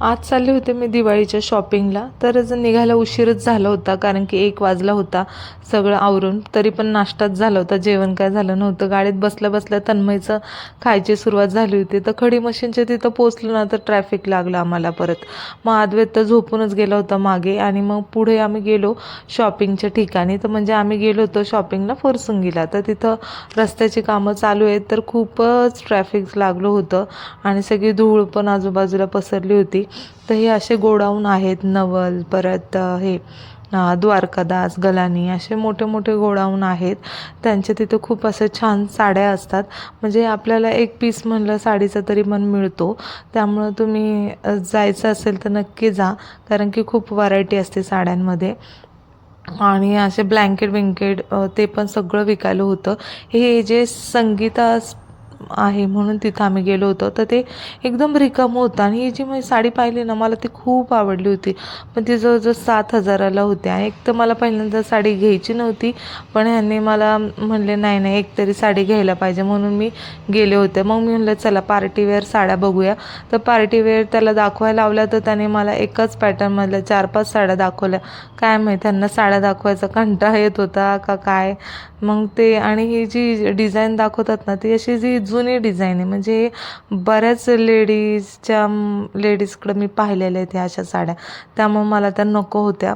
आज चालले होते मी दिवाळीच्या शॉपिंगला तर निघायला उशीरच झाला होता कारण की एक वाजला होता सगळं आवरून. तरी पण नाश्ताच झाला होता जेवण काय झालं नव्हतं. गाडीत बसल्या बसल्या तन्मयचं खायची सुरुवात झाली होती. तर खडी मशीनच्या तिथं पोचलो ना तर ट्रॅफिक लागलं आम्हाला परत. मग आदवेत तर झोपूनच गेला होता मागे आणि मग पुढे आम्ही गेलो शॉपिंगच्या ठिकाणी. तर म्हणजे आम्ही गेलो होतो शॉपिंगला फोरसुंगीला. तर तिथं रस्त्याची कामं चालू आहेत तर खूपच ट्रॅफिक लागलं होतं आणि सगळी धूळ पण आजूबाजूला पसरली होती. तर हे असे गोडाऊन आहेत नवल परत हे द्वारकादास गलानी असे मोठे मोठे गोडाऊन आहेत. त्यांच्या तिथं खूप असं छान साड्या असतात. म्हणजे आपल्याला एक पीस म्हणलं साडीचा तरी पण मिळतो. त्यामुळं तुम्ही जायचं असेल तर नक्की जा कारण की खूप व्हरायटी असते साड्यांमध्ये. आणि असे ब्लँकेट विंकेट ते पण सगळं विकायला होतं. हे जे संगीता आहे म्हणून तिथं आम्ही गेलो होतो. तर ते एकदम रिकम होतं. आणि ही जी मी साडी पाहिली ना मला ती खूप आवडली होती. पण ती जवळजवळ सात हजाराला होती आणि एक तर मला पहिल्यांदा साडी घ्यायची नव्हती पण ह्यांनी मला म्हणले नाही नाही एक तरी साडी घ्यायला पाहिजे. म्हणून मी गेले होते. मग मी म्हणलं चला पार्टीवेअर साड्या बघूया. तर पार्टीवेअर त्याला दाखवायला लावल्या तर त्याने मला एकाच पॅटर्नमधल्या चार पाच साड्या दाखवल्या. काय माहीत त्यांना साड्या दाखवायचा कंटाळा येत होता का काय? मग ते आणि ही जी डिझाईन दाखवतात ना ती अशी जी जुनी डिझाईन आहे. म्हणजे बऱ्याच लेडीजच्या लेडीजकडं मी पाहिलेल्या आहेत ह्या अशा साड्या. त्यामुळे मला त्या नको होत्या.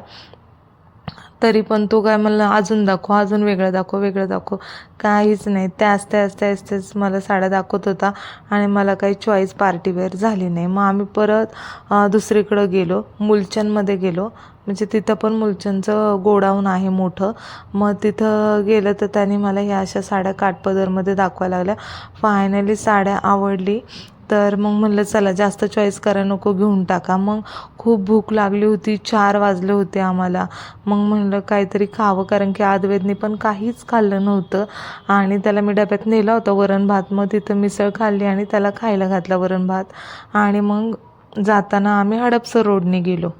तरी पण तो काय मला अजून दाखव अजून वेगळं दाखव वेगळं दाखव. काहीच नाही. त्याच त्याच त्याच त्याच मला साड्या दाखवत होता आणि मला काही चॉईस पार्टीवेअर झाली नाही. मग आम्ही परत दुसरीकडं गेलो. मुलचंदमध्ये गेलो. म्हणजे तिथं पण मुलचंदचं गोडाऊन आहे मोठं. मग तिथं गेलं तर त्यांनी मला ह्या अशा साड्या काठपदरमध्ये दाखवायला लागल्या. फायनली साड्या आवडली. तर मग म्हणलं चला जास्त चॉईस करा नको घेऊन टाका. मग खूप भूक लागली होती चार वाजले होते आम्हाला. मग म्हणलं काहीतरी खावं कारण की आदवेदनी पण काहीच खाल्लं नव्हतं. आणि त्याला मी डब्यात नेला होता वरण भात. मग तिथं मिसळ खाल्ली आणि त्याला खायला घातला वरण भात. आणि मग जाताना आम्ही हडपसर रोडने गेलो.